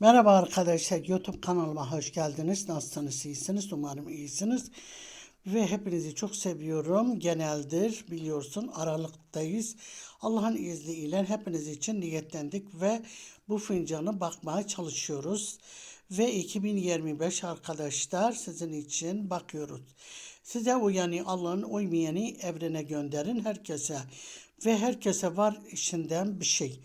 Merhaba arkadaşlar YouTube kanalıma hoş geldiniz. Nasılsınız? iyisiniz? Umarım iyisiniz. Ve hepinizi çok seviyorum. Geneldir biliyorsun Aralık'tayız. Allah'ın izniyle hepiniz için niyetlendik ve bu fincanı bakmaya çalışıyoruz. Ve 2025 arkadaşlar sizin için bakıyoruz. Size uyanı Allah'ın uymayanı evrene gönderin herkese. Ve herkese var içinden bir şey.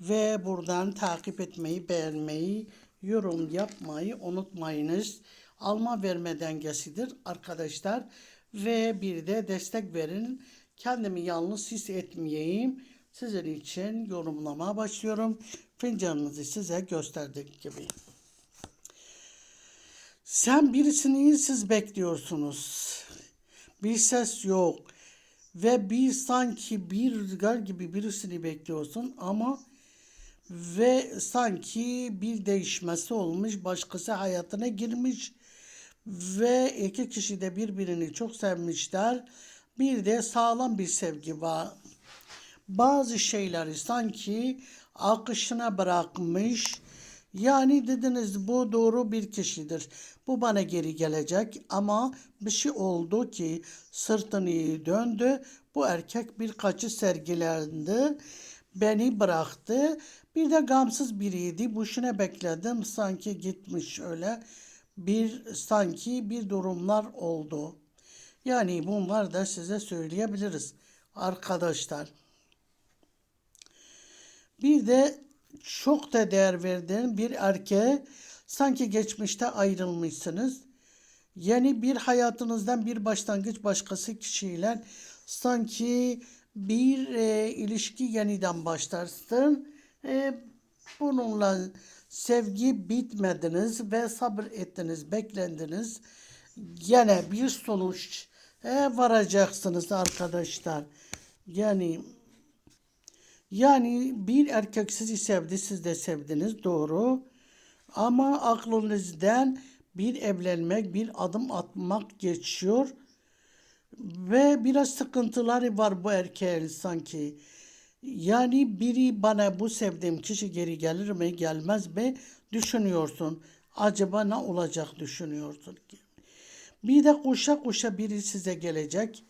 Ve buradan takip etmeyi, beğenmeyi, yorum yapmayı unutmayınız. Alma verme dengesidir arkadaşlar. Ve bir de destek verin. Kendimi yalnız hissetmeyeyim. Sizin için yorumlamaya başlıyorum. Fincanınızı size gösterdik gibi. Sen birisini siz bekliyorsunuz. Bir ses yok. Ve bir sanki bir rüzgar gibi birisini bekliyorsun ama ve sanki bir değişmesi olmuş, başkası hayatına girmiş ve iki kişi de birbirini çok sevmişler. Bir de sağlam bir sevgi var. Bazı şeyleri sanki akışına bırakmış. Yani dediniz bu doğru bir kişidir. Bu bana geri gelecek ama bir şey oldu ki sırtını döndü. Bu erkek birkaçı sergilendi. Beni bıraktı. Bir de gamsız biriydi. Boşuna bekledim. Sanki gitmiş öyle. Bir sanki bir durumlar oldu. Yani bunlar da size söyleyebiliriz arkadaşlar. Bir de çok da değer verdiğim bir erkeğe sanki geçmişte ayrılmışsınız. Yeni bir hayatınızdan bir başlangıç başkası kişiyle sanki bir e, ilişki yeniden başlarsın. E, bununla sevgi bitmediniz ve sabır ettiniz, beklendiniz. Gene bir sonuç e, varacaksınız arkadaşlar. Yani yani bir erkek sizi sevdi, siz de sevdiniz doğru. Ama aklınızdan bir evlenmek, bir adım atmak geçiyor. Ve biraz sıkıntıları var bu erkeğin sanki. Yani biri bana bu sevdiğim kişi geri gelir mi gelmez mi düşünüyorsun. Acaba ne olacak düşünüyorsun ki. Bir de kuşa kuşa biri size gelecek.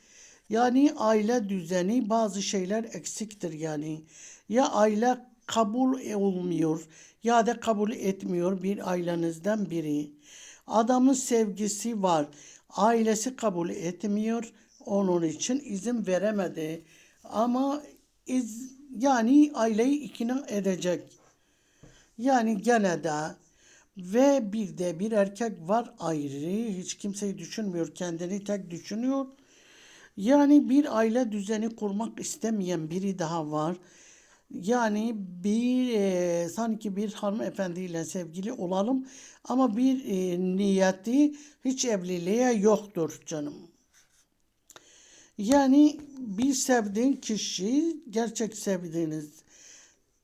Yani aile düzeni bazı şeyler eksiktir yani. Ya aile kabul olmuyor ya da kabul etmiyor bir ailenizden biri. Adamın sevgisi var. Ailesi kabul etmiyor. Onun için izin veremedi. Ama iz, yani aileyi ikna edecek. Yani gene de ve bir de bir erkek var ayrı. Hiç kimseyi düşünmüyor. Kendini tek düşünüyor. Yani bir aile düzeni kurmak istemeyen biri daha var. Yani bir e, sanki bir hanımefendiyle sevgili olalım ama bir e, niyeti hiç evliliğe yoktur canım. Yani bir sevdiğin kişi gerçek sevdiğiniz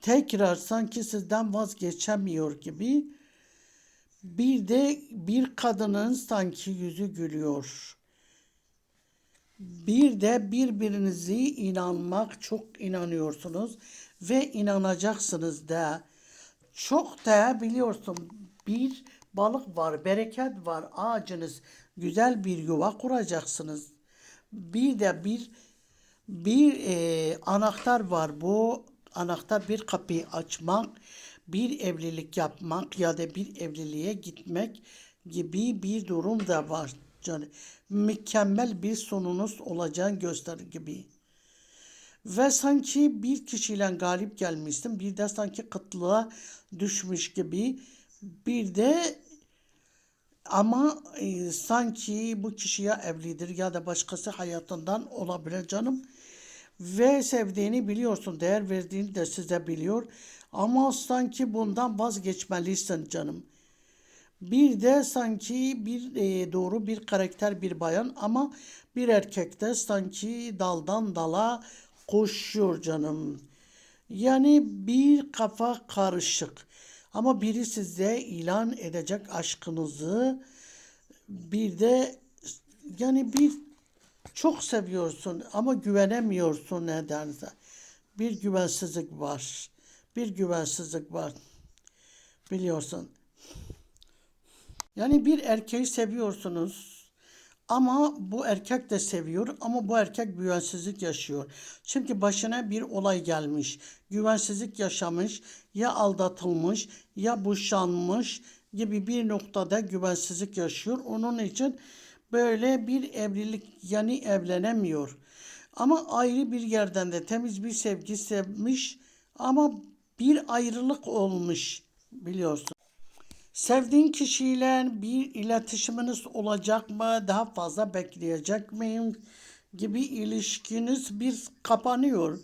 tekrar sanki sizden vazgeçemiyor gibi bir de bir kadının sanki yüzü gülüyor. Bir de birbirinizi inanmak çok inanıyorsunuz ve inanacaksınız da. Çok da biliyorsun bir balık var, bereket var, ağacınız güzel bir yuva kuracaksınız. Bir de bir bir e, anahtar var. Bu anahtar bir kapıyı açmak, bir evlilik yapmak ya da bir evliliğe gitmek gibi bir durum da var. Yani mükemmel bir sonunuz olacağını gösterir gibi. Ve sanki bir kişiyle galip gelmişsin. Bir de sanki kıtlığa düşmüş gibi. Bir de ama e, sanki bu kişiye evlidir ya da başkası hayatından olabilir canım. Ve sevdiğini biliyorsun, değer verdiğini de size biliyor. Ama sanki bundan vazgeçmelisin canım. Bir de sanki bir e, doğru bir karakter bir bayan ama bir erkekte sanki daldan dala koşuyor canım. Yani bir kafa karışık. Ama biri size ilan edecek aşkınızı bir de yani bir çok seviyorsun ama güvenemiyorsun nedense. Bir güvensizlik var. Bir güvensizlik var. Biliyorsun. Yani bir erkeği seviyorsunuz ama bu erkek de seviyor ama bu erkek güvensizlik yaşıyor. Çünkü başına bir olay gelmiş. Güvensizlik yaşamış, ya aldatılmış, ya boşanmış gibi bir noktada güvensizlik yaşıyor. Onun için böyle bir evlilik yani evlenemiyor. Ama ayrı bir yerden de temiz bir sevgi sevmiş ama bir ayrılık olmuş biliyorsun. Sevdiğin kişiyle bir iletişiminiz olacak mı? Daha fazla bekleyecek miyim? Gibi ilişkiniz bir kapanıyor.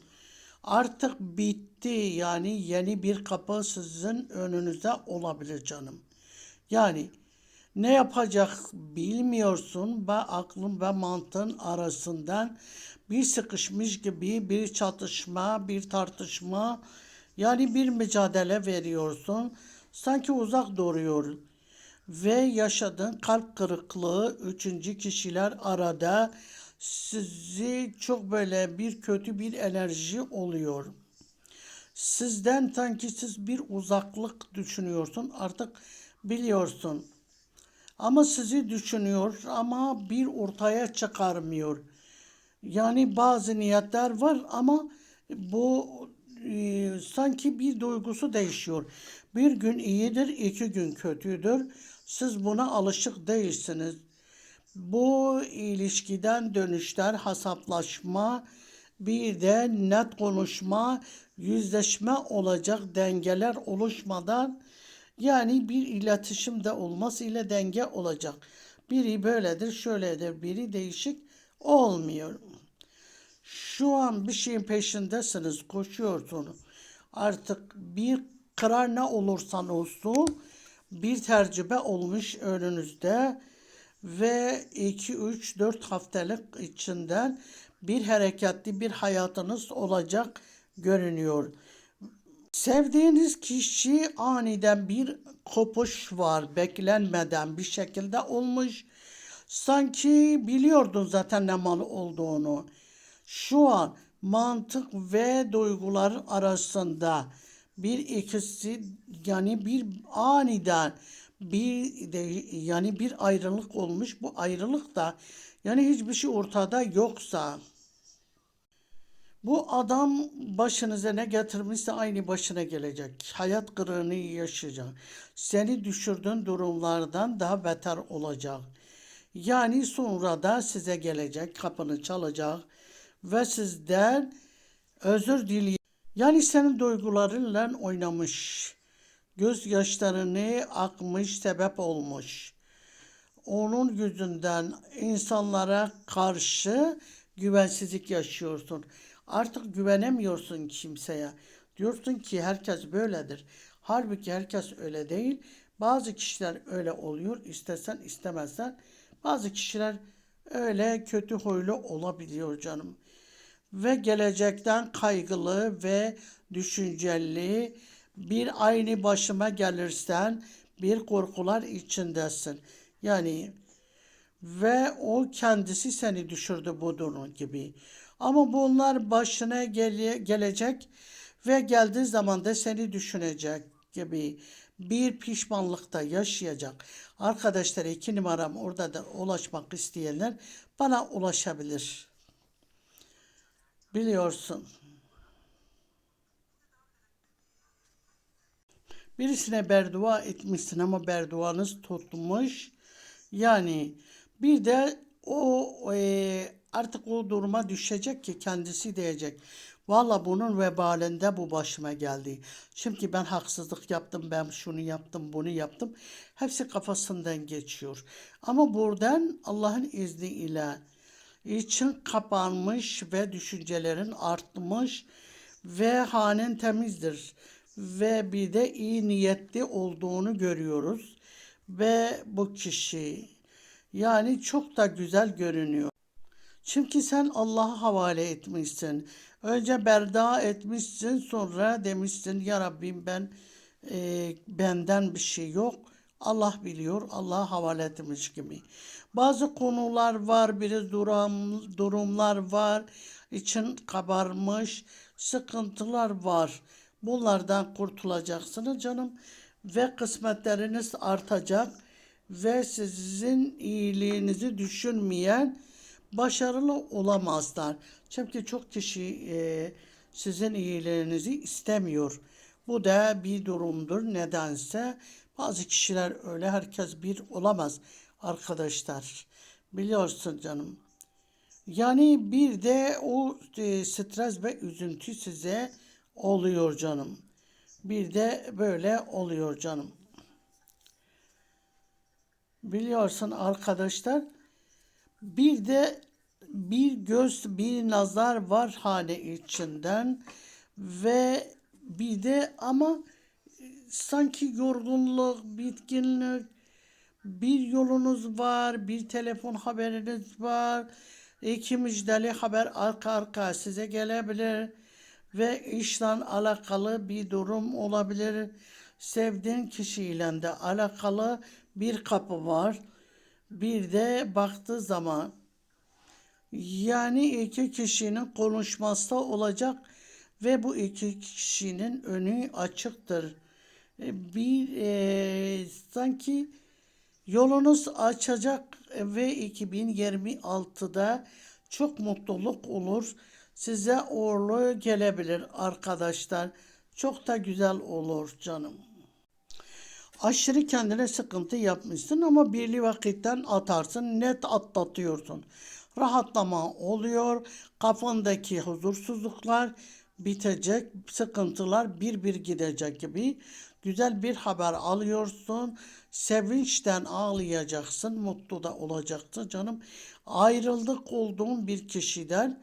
Artık bitti. Yani yeni bir kapı sizin önünüzde olabilir canım. Yani ne yapacak bilmiyorsun ve aklın ve mantığın arasından bir sıkışmış gibi bir çatışma, bir tartışma yani bir mücadele veriyorsun. Sanki uzak duruyor ve yaşadığın kalp kırıklığı üçüncü kişiler arada sizi çok böyle bir kötü bir enerji oluyor. Sizden sanki siz bir uzaklık düşünüyorsun artık biliyorsun. Ama sizi düşünüyor ama bir ortaya çıkarmıyor. Yani bazı niyetler var ama bu e, sanki bir duygusu değişiyor. Bir gün iyidir, iki gün kötüdür. Siz buna alışık değilsiniz. Bu ilişkiden dönüşler, hesaplaşma, bir de net konuşma, yüzleşme olacak dengeler oluşmadan yani bir iletişim de olmaz ile denge olacak. Biri böyledir, şöyledir, biri değişik olmuyor. Şu an bir şeyin peşindesiniz, koşuyorsunuz. Artık bir karar ne olursan olsun bir tecrübe olmuş önünüzde ve 2 3 4 haftalık içinden bir hareketli bir hayatınız olacak görünüyor. Sevdiğiniz kişi aniden bir kopuş var. Beklenmeden bir şekilde olmuş. Sanki biliyordun zaten ne mal olduğunu. Şu an mantık ve duygular arasında bir ikisi yani bir aniden bir de yani bir ayrılık olmuş. Bu ayrılık da yani hiçbir şey ortada yoksa bu adam başınıza ne getirmişse aynı başına gelecek. Hayat kırığını yaşayacak. Seni düşürdüğün durumlardan daha beter olacak. Yani sonra da size gelecek, kapını çalacak ve sizden özür dileyecek. Yani senin duygularınla oynamış. Gözyaşlarını akmış, sebep olmuş. Onun yüzünden insanlara karşı güvensizlik yaşıyorsun. Artık güvenemiyorsun kimseye. Diyorsun ki herkes böyledir. Halbuki herkes öyle değil. Bazı kişiler öyle oluyor. İstesen istemezsen. Bazı kişiler öyle kötü huylu olabiliyor canım. Ve gelecekten kaygılı ve düşünceli bir aynı başıma gelirsen bir korkular içindesin. Yani ve o kendisi seni düşürdü bu durum gibi. Ama bunlar başına gele, gelecek ve geldiği zaman da seni düşünecek gibi bir pişmanlıkta yaşayacak. Arkadaşlar iki numaram orada da ulaşmak isteyenler bana ulaşabilir. Biliyorsun. Birisine berdua etmişsin ama berduanız tutmuş. Yani bir de o e, artık o duruma düşecek ki kendisi diyecek. Valla bunun vebalinde bu başıma geldi. Çünkü ben haksızlık yaptım, ben şunu yaptım, bunu yaptım. Hepsi kafasından geçiyor. Ama buradan Allah'ın izniyle için kapanmış ve düşüncelerin artmış ve hanen temizdir. Ve bir de iyi niyetli olduğunu görüyoruz. Ve bu kişi yani çok da güzel görünüyor. Çünkü sen Allah'a havale etmişsin. Önce berda etmişsin sonra demişsin ya Rabbim ben e, benden bir şey yok. Allah biliyor. Allah'a havale etmiş gibi. Bazı konular var, bir durum, durumlar var. için kabarmış, sıkıntılar var. Bunlardan kurtulacaksınız canım. ve kısmetleriniz artacak ve sizin iyiliğinizi düşünmeyen başarılı olamazlar. Çünkü çok kişi e, sizin iyiliğinizi istemiyor. Bu da bir durumdur. Nedense bazı kişiler öyle herkes bir olamaz arkadaşlar. Biliyorsun canım. Yani bir de o e, stres ve üzüntü size oluyor canım. Bir de böyle oluyor canım. Biliyorsun arkadaşlar bir de bir göz bir nazar var hane içinden ve bir de ama sanki yorgunluk, bitkinlik, bir yolunuz var, bir telefon haberiniz var. İki müjdeli haber arka arka size gelebilir ve işle alakalı bir durum olabilir. Sevdiğin kişiyle de alakalı bir kapı var. Bir de baktığı zaman yani iki kişinin konuşması olacak ve bu iki kişinin önü açıktır. E, Bir e, sanki yolunuz açacak ve 2026'da çok mutluluk olur. Size uğurlu gelebilir arkadaşlar. Çok da güzel olur canım. Aşırı kendine sıkıntı yapmışsın ama birli vakitten atarsın, net atlatıyorsun. Rahatlama oluyor, kafandaki huzursuzluklar bitecek, sıkıntılar bir bir gidecek gibi. Güzel bir haber alıyorsun, sevinçten ağlayacaksın, mutlu da olacaksın canım. Ayrıldık olduğun bir kişiden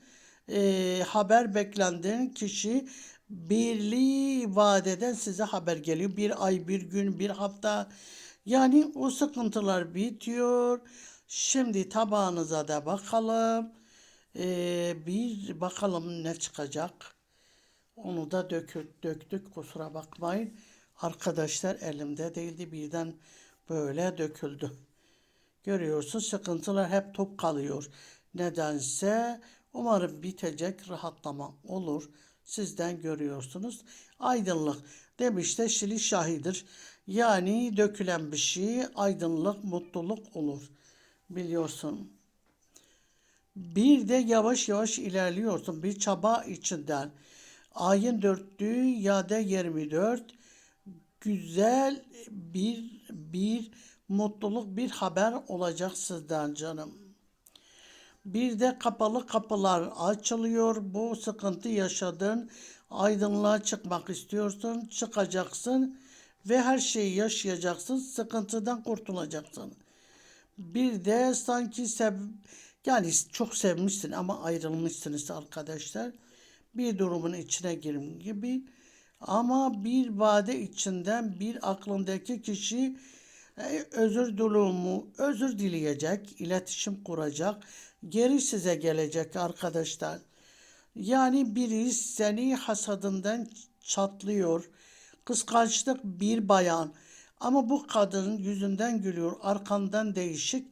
e, haber beklendiğin kişi birliği vadeden size haber geliyor. Bir ay, bir gün, bir hafta. Yani o sıkıntılar bitiyor. Şimdi tabağınıza da bakalım. Ee, bir bakalım ne çıkacak. Onu da dökük, döktük kusura bakmayın. Arkadaşlar elimde değildi birden böyle döküldü. Görüyorsun sıkıntılar hep top kalıyor. Nedense umarım bitecek rahatlama olur. Sizden görüyorsunuz. Aydınlık demiş de Şili şahidir. Yani dökülen bir şey aydınlık, mutluluk olur. Biliyorsun. Bir de yavaş yavaş ilerliyorsun bir çaba içinden. Ayın dörtlüğü ya da 24 güzel bir bir mutluluk bir haber olacak sizden canım. Bir de kapalı kapılar açılıyor. Bu sıkıntı yaşadın. Aydınlığa çıkmak istiyorsun. Çıkacaksın ve her şeyi yaşayacaksın. Sıkıntıdan kurtulacaksın. Bir de sanki sev yani çok sevmişsin ama ayrılmışsınız arkadaşlar. Bir durumun içine girim gibi. Ama bir vade içinden bir aklındaki kişi e, özür durumu, özür dileyecek, iletişim kuracak, geri size gelecek arkadaşlar. Yani biri seni hasadından çatlıyor. Kıskançlık bir bayan. Ama bu kadın yüzünden gülüyor, arkandan değişik.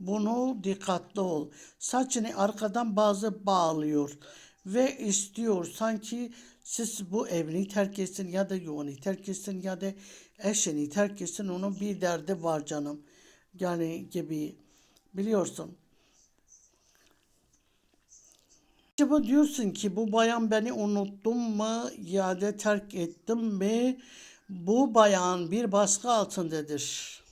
Bunu dikkatli ol. Saçını arkadan bazı bağlıyor ve istiyor sanki siz bu evini terk etsin ya da yuvani terk etsin ya da eşini terk etsin onun bir derdi var canım. Yani gibi biliyorsun. Acaba diyorsun ki bu bayan beni unuttum mu ya da terk ettim mi? Bu bayan bir baskı altındadır.